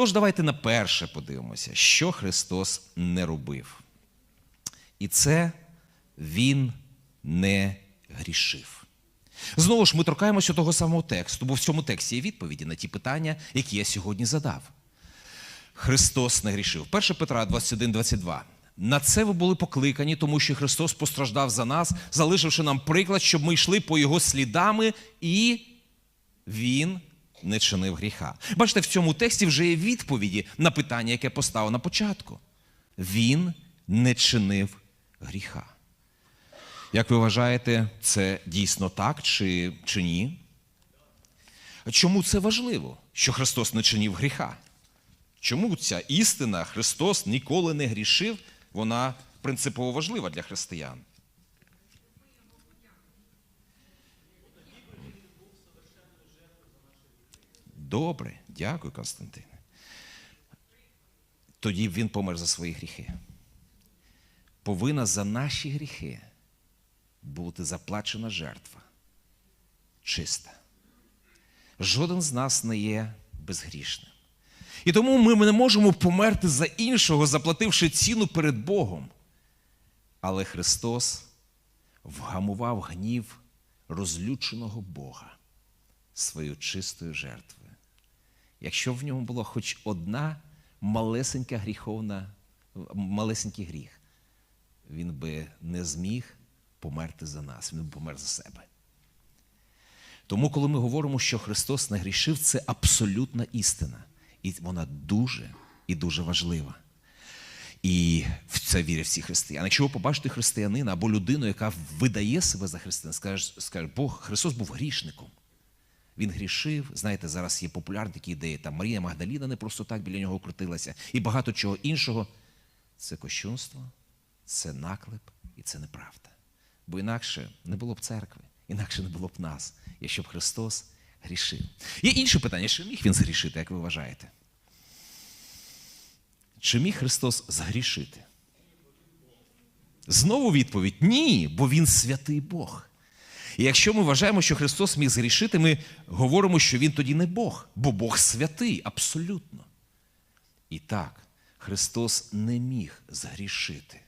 Тож давайте на перше подивимося, що Христос не робив. І це Він не грішив. Знову ж ми торкаємося того самого тексту, бо в цьому тексті є відповіді на ті питання, які я сьогодні задав. Христос не грішив. 1 Петра 21, 22. На це ви були покликані, тому що Христос постраждав за нас, залишивши нам приклад, щоб ми йшли по Його слідами, і Він не чинив гріха. Бачите, в цьому тексті вже є відповіді на питання, яке поставив на початку. Він не чинив гріха. Як ви вважаєте, це дійсно так чи, чи ні? Чому це важливо, що Христос не чинив гріха? Чому ця істина Христос ніколи не грішив, вона принципово важлива для християн? Добре, дякую, Константине. Тоді він помер за свої гріхи. Повинна за наші гріхи бути заплачена жертва. Чиста. Жоден з нас не є безгрішним. І тому ми не можемо померти за іншого, заплативши ціну перед Богом. Але Христос вгамував гнів розлюченого Бога своєю чистою жертвою. Якщо в ньому була хоч одна малесенька гріховна, малесенький гріх, він би не зміг померти за нас, він би помер за себе. Тому, коли ми говоримо, що Христос не грішив, це абсолютна істина. І вона дуже і дуже важлива. І в це вірять всі християни. Якщо ви побачите християнина або людину, яка видає себе за християнина, скаже, скаже, Бог, Христос був грішником. Він грішив. Знаєте, зараз є популярні такі ідеї. Там Марія Магдаліна не просто так біля нього крутилася, і багато чого іншого. Це кощунство, це наклеп і це неправда. Бо інакше не було б церкви, інакше не було б нас, якщо б Христос грішив. Є інше питання, чи міг він згрішити, як ви вважаєте? Чи міг Христос згрішити? Знову відповідь ні, бо Він святий Бог. І якщо ми вважаємо, що Христос міг згрішити, ми говоримо, що Він тоді не Бог, бо Бог святий, абсолютно. І так, Христос не міг згрішити.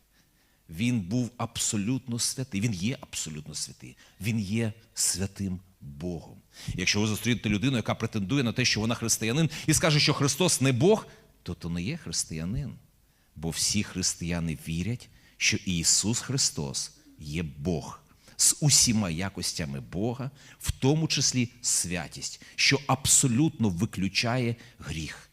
Він був абсолютно святий. Він є абсолютно святий. Він є святим Богом. Якщо ви зустрінете людину, яка претендує на те, що вона християнин, і скаже, що Христос не Бог, то то не є християнин. Бо всі християни вірять, що Ісус Христос є Бог з усіма якостями Бога, в тому числі святість, що абсолютно виключає гріх.